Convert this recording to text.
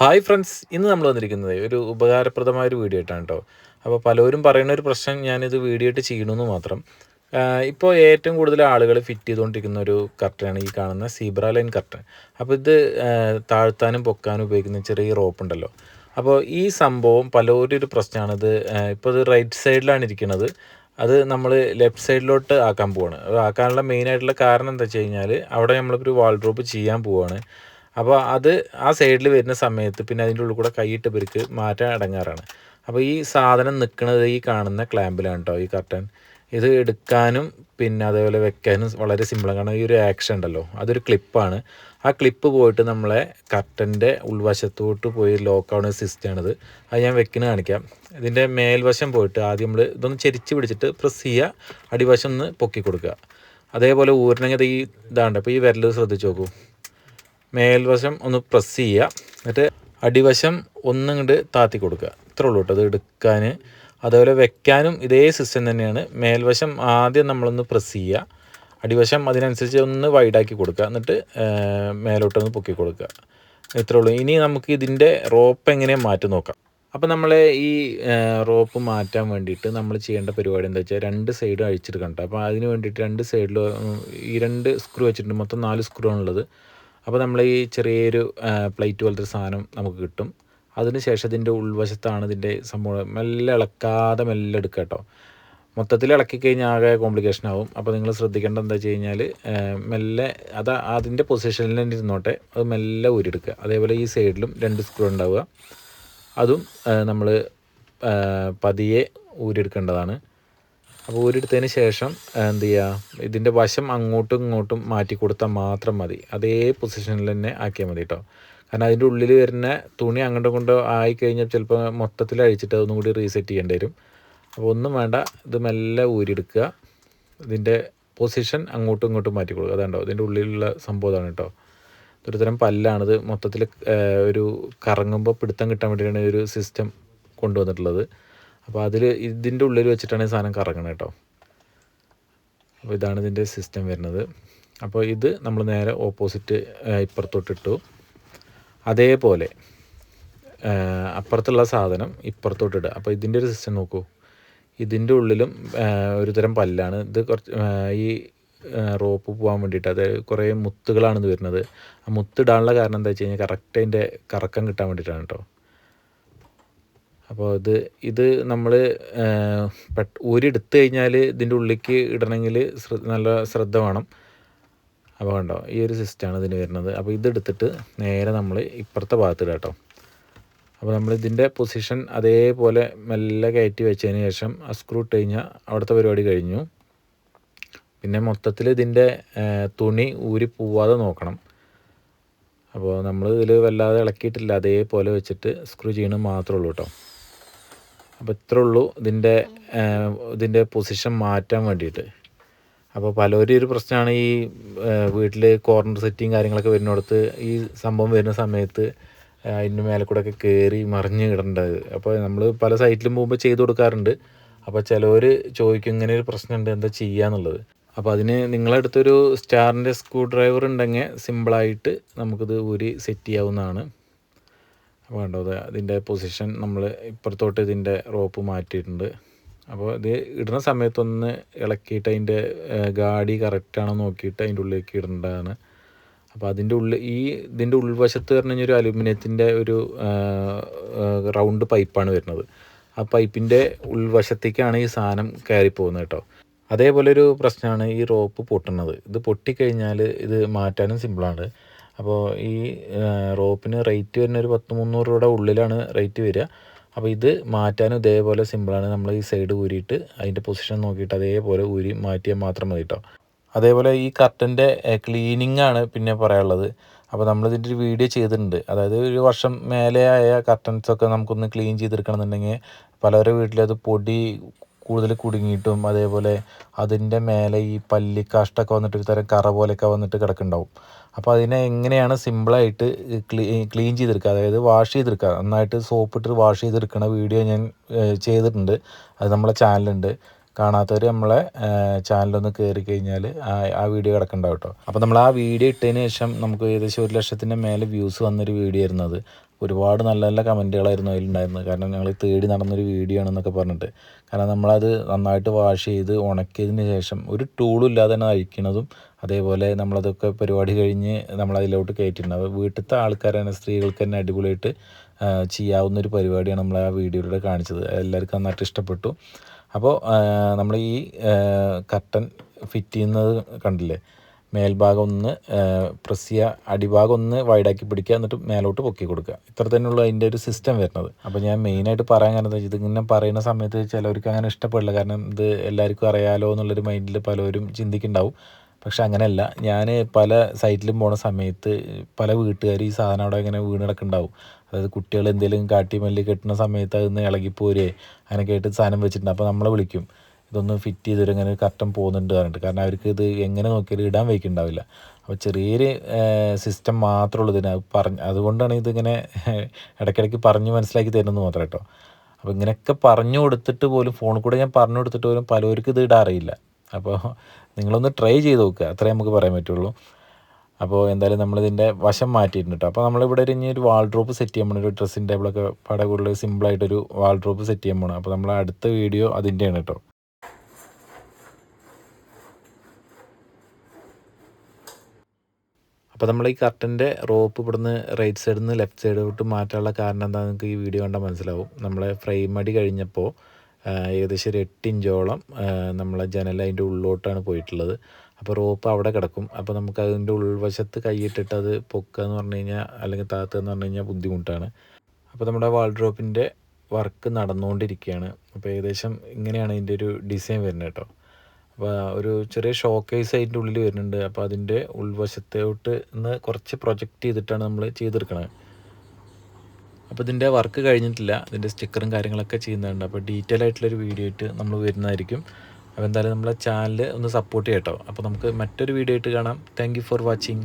Hi friends ഇന്ന് നമ്മൾ വന്നിരിക്കുന്നത് ഒരു ഉപകാരപ്രദമായ ഒരു വീഡിയോ ആയിട്ടാണ് കേട്ടോ അപ്പോൾ പലരും പറയുന്ന ഒരു പ്രശ്നം ഞാനിത് വീഡിയോ ആയിട്ട് ചെയ്യണമെന്ന് മാത്രം. ഇപ്പോൾ ഏറ്റവും കൂടുതൽ ആളുകൾ ഫിറ്റ് ചെയ്തുകൊണ്ടിരിക്കുന്ന ഒരു കർട്ടനാണ് ഈ കാണുന്ന സീബ്ര ലൈൻ കർട്ടൻ അപ്പോൾ ഇത് താഴ്ത്താനും പൊക്കാനും ഉപയോഗിക്കുന്ന ചെറിയ റോപ്പ് ഉണ്ടല്ലോ. അപ്പോൾ ഈ സംഭവം പലരും ഒരു പ്രശ്നമാണ് ഇത് ഇപ്പോൾ ഇത് റൈറ്റ് സൈഡിലാണ് ഇരിക്കുന്നത്. അത് നമ്മൾ ലെഫ്റ്റ് സൈഡിലോട്ട് ആക്കാൻ പോവാണ്. അത് ആക്കാനുള്ള മെയിനായിട്ടുള്ള കാരണം എന്താ വെച്ച് കഴിഞ്ഞാൽ അവിടെ നമ്മളിപ്പോൾ ഒരു വാൾ ഡ്രോപ്പ് ചെയ്യാൻ പോവാണ്. അപ്പോൾ അത് ആ സൈഡിൽ വരുന്ന സമയത്ത് പിന്നെ അതിന്റെ ഉള്ളിൽ കൂടെ കൈയിട്ട് പെരുക്ക് മാറ്റാൻ അടങ്ങാറാണ്. അപ്പോൾ ഈ സാധനം നിൽക്കുന്നത് ഈ കാണുന്ന ക്ലാമ്പിലാണ് കേട്ടോ ഈ കർട്ടൻ ഇത് എടുക്കാനും പിന്നെ അതേപോലെ വെക്കാനും വളരെ സിമ്പിളാണ് കാരണം ഈ ഒരു ആക്ഷൻ ഉണ്ടല്ലോ അതൊരു ക്ലിപ്പാണ് ആ ക്ലിപ്പ് പോയിട്ട് നമ്മളെ കർട്ടന്റെ ഉൾവശത്തോട്ട് പോയി ലോക്ക് ആവുന്ന സിസ്റ്റമാണിത് അത് ഞാൻ വെക്കുന്ന കാണിക്കാം. ഇതിന്റെ മേൽവശം പോയിട്ട് ആദ്യം നമ്മൾ ഇതൊന്ന് ചെരിച്ച് പിടിച്ചിട്ട് പ്രസ് ചെയ്യുക അടിവശം ഒന്ന് പൊക്കി കൊടുക്കുക. അതേപോലെ ഊരണെങ്കിൽ ഈ ഇതാണ്ട് അപ്പോൾ ഈ വിരൽ ശ്രദ്ധിച്ച് നോക്കൂ. മേൽവശം ഒന്ന് പ്രസ് ചെയ്യുക. എന്നിട്ട് അടിവശം ഒന്നിങ്ങോട്ട് താത്തി കൊടുക്കുക. ഇത്രേ ഉള്ളൂ കേട്ടോ. അത് എടുക്കാൻ അതേപോലെ വെക്കാനും ഇതേ സിസ്റ്റം തന്നെയാണ്. മേൽവശം ആദ്യം നമ്മളൊന്ന് പ്രസ് ചെയ്യുക. അടിവശം അതിനനുസരിച്ച് ഒന്ന് വൈഡാക്കി കൊടുക്കുക. എന്നിട്ട് മേലോട്ടൊന്ന് പൊക്കി കൊടുക്കുക. ഇത്രേ ഉള്ളൂ. ഇനി നമുക്ക് ഇതിന്റെ റോപ്പ് എങ്ങനെ മാറ്റി നോക്കാം. അപ്പോൾ നമ്മൾ ഈ റോപ്പ് മാറ്റാൻ വേണ്ടിയിട്ട് നമ്മൾ ചെയ്യേണ്ട പരിപാടി എന്താ വെച്ചാൽ രണ്ട് സൈഡും അഴിച്ചെടുക്കണ്ട അപ്പോൾ അതിന് വേണ്ടിയിട്ട് രണ്ട് സൈഡിലും ഈ രണ്ട് സ്ക്രൂ വെച്ചിട്ടുണ്ട് മൊത്തം നാല് സ്ക്രൂ ആണുള്ളത്. അപ്പോൾ നമ്മൾ ഈ ചെറിയൊരു പ്ലേറ്റ് പോലത്തെ സാധനം നമുക്ക് കിട്ടും. അതിന് ശേഷം ഇതിന്റെ ഉൾവശത്താണ് ഇതിന്റെ സംഭവം. മെല്ലെ ഇളക്കാതെ മെല്ലെ എടുക്കുക കേട്ടോ. മൊത്തത്തിൽ ഇളക്കി കഴിഞ്ഞാൽ ആകെ കോംപ്ലിക്കേഷൻ ആവും. അപ്പോൾ നിങ്ങൾ ശ്രദ്ധിക്കേണ്ട എന്താ വെച്ച് കഴിഞ്ഞാൽ മെല്ലെ അത് അതിന്റെ പൊസിഷനിൽ തന്നെ ഇരുന്നോട്ടെ. അത് മെല്ലെ ഊരിയെടുക്കുക. അതേപോലെ ഈ സൈഡിലും രണ്ട് സ്ക്രൂ ഉണ്ടാവുക. അതും നമ്മൾ പതിയെ ഊരിയെടുക്കേണ്ടതാണ്. അപ്പോൾ ഊരിയെടുത്തതിന് ശേഷം എന്ത് ചെയ്യുക ഇതിന്റെ വശം അങ്ങോട്ടും ഇങ്ങോട്ടും മാറ്റി കൊടുത്താൽ മാത്രം മതി. അതേ പൊസിഷനിൽ തന്നെ ആക്കിയാൽ മതി കേട്ടോ കാരണം അതിന്റെ ഉള്ളിൽ വരുന്ന തുണി അങ്ങോട്ടും ഇങ്ങോട്ടും ആയി കഴിഞ്ഞാൽ ചിലപ്പോൾ മൊത്തത്തിൽ അഴിച്ചിട്ട് അതൊന്നും കൂടി റീസെറ്റ് ചെയ്യേണ്ടി വരും. അപ്പോൾ ഒന്നും വേണ്ട ഇത് മെല്ലെ ഊരിയെടുക്കുക. ഇതിന്റെ പൊസിഷൻ അങ്ങോട്ടും ഇങ്ങോട്ടും മാറ്റി കൊടുക്കുക. അതാണ്ടോ ഇതിന്റെ ഉള്ളിലുള്ള സംഭവം ഇതാണ് കേട്ടോ ഒരു തരം പല്ലാണിത് മൊത്തത്തിൽ ഒരു കറങ്ങുമ്പോൾ പിടുത്തം കിട്ടാൻ വേണ്ടിയാണ് ഒരു സിസ്റ്റം കൊണ്ടുവന്നിട്ടുള്ളത്. അപ്പോൾ അതിൽ ഇതിന്റെ ഉള്ളിൽ വെച്ചിട്ടാണ് ഈ സാധനം കറങ്ങണത് കേട്ടോ അപ്പോൾ ഇതാണ് ഇതിന്റെ സിസ്റ്റം വരുന്നത്. അപ്പോൾ ഇത് നമ്മൾ നേരെ ഓപ്പോസിറ്റ് ഇപ്പുറത്തോട്ടിട്ടു. അതേപോലെ അപ്പുറത്തുള്ള സാധനം ഇപ്പുറത്തോട്ട് ഇടുക അപ്പോൾ ഇതിന്റെ ഒരു സിസ്റ്റം നോക്കൂ. ഇതിന്റെ ഉള്ളിലും ഒരു തരം പല്ലാണ്. ഇത് കുറച്ച് ഈ റോപ്പ് പോകാൻ വേണ്ടിയിട്ട് അത് കുറേ മുത്തുകളാണ് ഇത് വരുന്നത്. ആ മുത്തിടാനുള്ള കാരണം എന്താ വെച്ച് കഴിഞ്ഞാൽ കറക്റ്റ് അതിന്റെ കറക്കം കിട്ടാൻ വേണ്ടിയിട്ടാണ് കേട്ടോ അപ്പോൾ ഇത് ഇത് നമ്മൾ പെട്ട് ഊരിയെടുത്ത് കഴിഞ്ഞാൽ ഇതിന്റെ ഉള്ളിലേക്ക് ഇടണമെങ്കിൽ നല്ല ശ്രദ്ധ വേണം. അപ്പോൾ കണ്ടോ ഈ ഒരു സിസ്റ്റമാണ് ഇതിന് വരുന്നത്. അപ്പോൾ ഇതെടുത്തിട്ട് നേരെ നമ്മൾ ഇപ്പുറത്തെ ഭാഗത്ത് ഇടാം കേട്ടോ അപ്പോൾ നമ്മൾ ഇതിന്റെ പൊസിഷൻ അതേപോലെ മെല്ലെ കയറ്റി വെച്ചതിന് ശേഷം ആ സ്ക്രൂ ഇട്ട് കഴിഞ്ഞാൽ അവിടുത്തെ പരിപാടി കഴിഞ്ഞു. പിന്നെ മൊത്തത്തിൽ ഇതിന്റെ തുണി ഊരി പോവാതെ നോക്കണം. അപ്പോൾ നമ്മൾ ഇതിൽ വല്ലാതെ ഇളക്കിയിട്ടില്ല. അതേപോലെ വെച്ചിട്ട് സ്ക്രൂ ചെയ്യണം മാത്രമേ ഉള്ളൂ കേട്ടോ. അപ്പോൾ ഇത്രേ ഉള്ളൂ ഇതിന്റെ ഇതിന്റെ പൊസിഷൻ മാറ്റാൻ വേണ്ടിയിട്ട്. അപ്പോൾ പലരും ഒരു പ്രശ്നമാണ് ഈ വീട്ടിൽ കോർണർ സെറ്റിങ് കാര്യങ്ങളൊക്കെ വരുന്നിടത്ത് ഈ സംഭവം വരുന്ന സമയത്ത് അതിന് മേലെ കൂടെ ഒക്കെ കയറി മറിഞ്ഞ് ഇടേണ്ടത് അപ്പോൾ നമ്മൾ പല സൈറ്റിലും പോകുമ്പോൾ ചെയ്തു കൊടുക്കാറുണ്ട്. അപ്പോൾ ചിലവർ ചോദിക്കും ഇങ്ങനെ ഒരു പ്രശ്നമുണ്ട് എന്താ ചെയ്യാന്നുള്ളത് അപ്പോൾ അതിന് നിങ്ങളടുത്തൊരു സ്റ്റാറിന്റെ സ്ക്രൂ ഡ്രൈവർ ഉണ്ടെങ്കിൽ സിമ്പിളായിട്ട് നമുക്കിത് ഊരി സെറ്റ് ചെയ്യാവുന്നതാണ്. കണ്ടോ അതിന്റെ പൊസിഷൻ നമ്മൾ ഇപ്പുറത്തോട്ട് ഇതിന്റെ റോപ്പ് മാറ്റിയിട്ടുണ്ട്. അപ്പോൾ ഇത് ഇടുന്ന സമയത്തൊന്ന് ഇളക്കിയിട്ട് അതിന്റെ ഗാഡി കറക്റ്റാണോ നോക്കിയിട്ട് അതിന്റെ ഉള്ളിലേക്ക് ഇടേണ്ടതാണ്. അപ്പോൾ അതിന്റെ ഉള്ളിൽ ഈ ഇതിന്റെ ഉൾവശത്ത് പറഞ്ഞു കഴിഞ്ഞാൽ ഒരു അലുമിനിയത്തിന്റെ ഒരു റൗണ്ട് പൈപ്പാണ് വരുന്നത്. ആ പൈപ്പിന്റെ ഉൾവശത്തേക്കാണ് ഈ സാധനം കയറി പോകുന്നത് കേട്ടോ. അതേപോലെ ഒരു പ്രശ്നമാണ് ഈ റോപ്പ് പൊട്ടുന്നത്. ഇത് പൊട്ടിക്കഴിഞ്ഞാൽ ഇത് മാറ്റാനും സിമ്പിളാണ് അപ്പോൾ ഈ റോപ്പിന് റേറ്റ് വരുന്ന ഒരു പത്ത് മുന്നൂറ് രൂപയുടെ ഉള്ളിലാണ് റേറ്റ് വരിക. അപ്പോൾ ഇത് മാറ്റാനും ഇതേപോലെ സിമ്പിളാണ് നമ്മൾ ഈ സൈഡ് ഊരിയിട്ട് അതിന്റെ പൊസിഷൻ നോക്കിയിട്ട് അതേപോലെ ഊരി മാറ്റിയാൽ മാത്രം മതി കേട്ടോ അതേപോലെ ഈ കർട്ടന്റെ ക്ലീനിങ് ആണ് പിന്നെ പറയാനുള്ളത്. അപ്പോൾ നമ്മളിതിന്റെ ഒരു വീഡിയോ ചെയ്തിട്ടുണ്ട്. അതായത് ഒരു വർഷം മേലെ ആയ കർട്ടൻസ് ഒക്കെ നമുക്കൊന്ന് ക്ലീൻ ചെയ്തെടുക്കണം എന്നുണ്ടെങ്കിൽ പലരുടെ വീട്ടിലും അത് പൊടി കൂടുതൽ കുടുങ്ങിയിട്ടും അതേപോലെ അതിന്റെ മേലെ ഈ പല്ലിക്കാഷ്ടൊക്കെ വന്നിട്ട് ഒരു തരം കറ പോലെയൊക്കെ വന്നിട്ട് കിടക്കുന്നുണ്ടാവും. അപ്പോൾ അതിനെ എങ്ങനെയാണ് സിമ്പിളായിട്ട് ക്ലീ ക്ലീൻ ചെയ്തെടുക്കുക? അതായത് വാഷ് ചെയ്തെടുക്കുക. നന്നായിട്ട് സോപ്പിട്ട് വാഷ് ചെയ്തെടുക്കുന്ന വീഡിയോ ഞാൻ ചെയ്തിട്ടുണ്ട്. അത് നമ്മളെ ചാനലുണ്ട് കാണാത്തവർ നമ്മളെ ചാനലൊന്ന് കയറി കഴിഞ്ഞാൽ ആ വീഡിയോ കിടക്കണ്ടാവും കേട്ടോ അപ്പോൾ നമ്മൾ ആ വീഡിയോ ഇട്ടതിന് ശേഷം നമുക്ക് ഏകദേശം ഒരു ലക്ഷത്തിന്റെ മേലെ വ്യൂസ് വന്നൊരു വീഡിയോ ആയിരുന്നു അത്. ഒരുപാട് നല്ല നല്ല കമന്റുകളായിരുന്നു അതിലുണ്ടായിരുന്നത്. കാരണം ഞങ്ങൾ തേടി നടന്നൊരു വീഡിയോ ആണെന്നൊക്കെ പറഞ്ഞിട്ട്. കാരണം നമ്മളത് നന്നായിട്ട് വാഷ് ചെയ്ത് ഉണക്കിയതിന് ശേഷം ഒരു ടൂളും ഇല്ലാതെ തന്നെ അഴിക്കണതും അതേപോലെ നമ്മളതൊക്കെ പരിപാടി കഴിഞ്ഞ് നമ്മളതിലോട്ട് കയറ്റിയിട്ടുണ്ട് വീട്ടിലത്തെ ആൾക്കാരാണ് സ്ത്രീകൾക്ക് തന്നെ അടിപൊളിയായിട്ട് ചെയ്യാവുന്ന ഒരു പരിപാടിയാണ് നമ്മൾ ആ വീഡിയോയിലൂടെ കാണിച്ചത്. എല്ലാവർക്കും നന്നായിട്ട് ഇഷ്ടപ്പെട്ടു. അപ്പോൾ നമ്മൾ ഈ കർട്ടൻ ഫിറ്റ് ചെയ്യുന്നത് കണ്ടില്ലേ? മേൽഭാഗം ഒന്ന് പ്രസ് ചെയ്യുക അടിഭാഗം ഒന്ന് വൈഡാക്കി പിടിക്കുക എന്നിട്ട് മേലോട്ട് പൊക്കി കൊടുക്കുക. ഇത്ര തന്നെയുള്ള അതിന്റെ ഒരു സിസ്റ്റം വരുന്നത്. അപ്പോൾ ഞാൻ മെയിനായിട്ട് പറയാൻ കാരണം വെച്ചാൽ ഇതിങ്ങനെ പറയുന്ന സമയത്ത് ചിലവർക്ക് അങ്ങനെ ഇഷ്ടപ്പെടില്ല. കാരണം ഇത് എല്ലാവർക്കും അറിയാലോ എന്നുള്ളൊരു മൈൻഡിൽ പലരും ചിന്തിക്കുന്നുണ്ടാവും. പക്ഷെ അങ്ങനെയല്ല. ഞാൻ പല സൈറ്റിലും പോണ സമയത്ത് പല വീട്ടുകാർ ഈ സാധനം അവിടെ ഇങ്ങനെ വീണ് കിടക്കുന്നുണ്ടാവും. അതായത് കുട്ടികൾ എന്തെങ്കിലും കാട്ടി മല്ലി കെട്ടുന്ന സമയത്ത് അതിന്ന് ഇളകിപ്പോരേ അങ്ങനെയൊക്കെ ആയിട്ട് സാധനം വെച്ചിട്ടുണ്ട്. അപ്പോൾ നമ്മളെ വിളിക്കും. ഇതൊന്ന് ഫിറ്റ് ചെയ്തൊരു ഇങ്ങനെ കർട്ടൻ പോകുന്നുണ്ട് പറഞ്ഞിട്ട്. കാരണം അവർക്ക് ഇത് എങ്ങനെ നോക്കിയാലും ഇടാൻ വയ്ക്കുന്നുണ്ടാവില്ല അപ്പോൾ ചെറിയൊരു സിസ്റ്റം മാത്രമേ ഉള്ളൂ ഇതിന്. പറഞ്ഞ് അതുകൊണ്ടാണ് ഇതിങ്ങനെ ഇടയ്ക്കിടയ്ക്ക് പറഞ്ഞ് മനസ്സിലാക്കി തരുന്നത് മാത്രം കേട്ടോ. അപ്പോൾ ഇങ്ങനെയൊക്കെ പറഞ്ഞു കൊടുത്തിട്ട് പോലും ഫോണിൽ കൂടെ ഞാൻ പറഞ്ഞു കൊടുത്തിട്ട് പോലും പലർക്കും ഇത് ഇടാൻ അറിയില്ല. അപ്പോൾ നിങ്ങളൊന്ന് ട്രൈ ചെയ്ത് നോക്കുക അത്രേ നമുക്ക് പറയാൻ പറ്റുള്ളൂ. അപ്പോൾ എന്തായാലും നമ്മളിതിന്റെ വശം മാറ്റിയിട്ടുണ്ട് കേട്ടോ. അപ്പോൾ നമ്മളിവിടെ ഒരു ഇനി ഒരു വാൾഡ്രോപ്പ് സെറ്റ് ചെയ്യാൻ പോകണം ഒരു ഡ്രസ്സിങ് ടേബിളൊക്കെ പട കൂടുതൽ സിമ്പിളായിട്ടൊരു വാൾഡ്രോപ്പ് സെറ്റ് ചെയ്യാൻ പോകണം അപ്പോൾ നമ്മൾ അടുത്ത വീഡിയോ അതിന്റെയാണ് കേട്ടോ. അപ്പോൾ നമ്മൾ ഈ കർട്ടന്റെ റോപ്പ് ഇവിടുന്ന് റൈറ്റ് സൈഡിൽ നിന്ന് ലെഫ്റ്റ് സൈഡിലോട്ട് മാറ്റാനുള്ള കാരണം എന്താണെന്ന് നിങ്ങൾക്ക് ഈ വീഡിയോ കണ്ടാൽ മനസ്സിലാവും. നമ്മളെ ഫ്രെയിം അടി കഴിഞ്ഞപ്പോൾ ഏകദേശം ഒരു എട്ട് ഇഞ്ചോളം നമ്മളെ ജനൽ അതിന്റെ ഉള്ളിലോട്ടാണ് പോയിട്ടുള്ളത്. അപ്പോൾ റോപ്പ് അവിടെ കിടക്കും. അപ്പോൾ നമുക്ക് അതിന്റെ ഉൾവശത്ത് കൈയിട്ടിട്ട് അത് പൊക്കുക എന്ന് പറഞ്ഞു കഴിഞ്ഞാൽ അല്ലെങ്കിൽ താത്തുക എന്ന് പറഞ്ഞു കഴിഞ്ഞാൽ ബുദ്ധിമുട്ടാണ്. അപ്പോൾ നമ്മുടെ വാൾഡ്രോപ്പിന്റെ വർക്ക് നടന്നുകൊണ്ടിരിക്കുകയാണ് അപ്പോൾ ഏകദേശം ഇങ്ങനെയാണ് ഇതിന്റെ ഒരു ഡിസൈൻ വരുന്നത് കേട്ടോ. അപ്പോൾ ഒരു ചെറിയ ഷോക്കേസ് അതിന്റെ ഉള്ളിൽ വരുന്നുണ്ട്. അപ്പോൾ അതിന്റെ ഉൾവശത്തോട്ട് നിന്ന് കുറച്ച് പ്രൊജക്റ്റ് ചെയ്തിട്ടാണ് നമ്മൾ ചെയ്തെടുക്കണത് അപ്പോൾ ഇതിന്റെ വർക്ക് കഴിഞ്ഞിട്ടില്ല. ഇതിന്റെ സ്റ്റിക്കറും കാര്യങ്ങളൊക്കെ ചെയ്യുന്നുണ്ട്. അപ്പോൾ ഡീറ്റെയിൽ ആയിട്ടുള്ളൊരു വീഡിയോ ആയിട്ട് നമ്മൾ വരുന്നതായിരിക്കും. അപ്പോൾ എന്തായാലും നമ്മളെ ചാനൽ ഒന്ന് സപ്പോർട്ട് ചെയ്യട്ടോ. അപ്പോൾ നമുക്ക് മറ്റൊരു വീഡിയോ ആയിട്ട് കാണാം. Thank for watching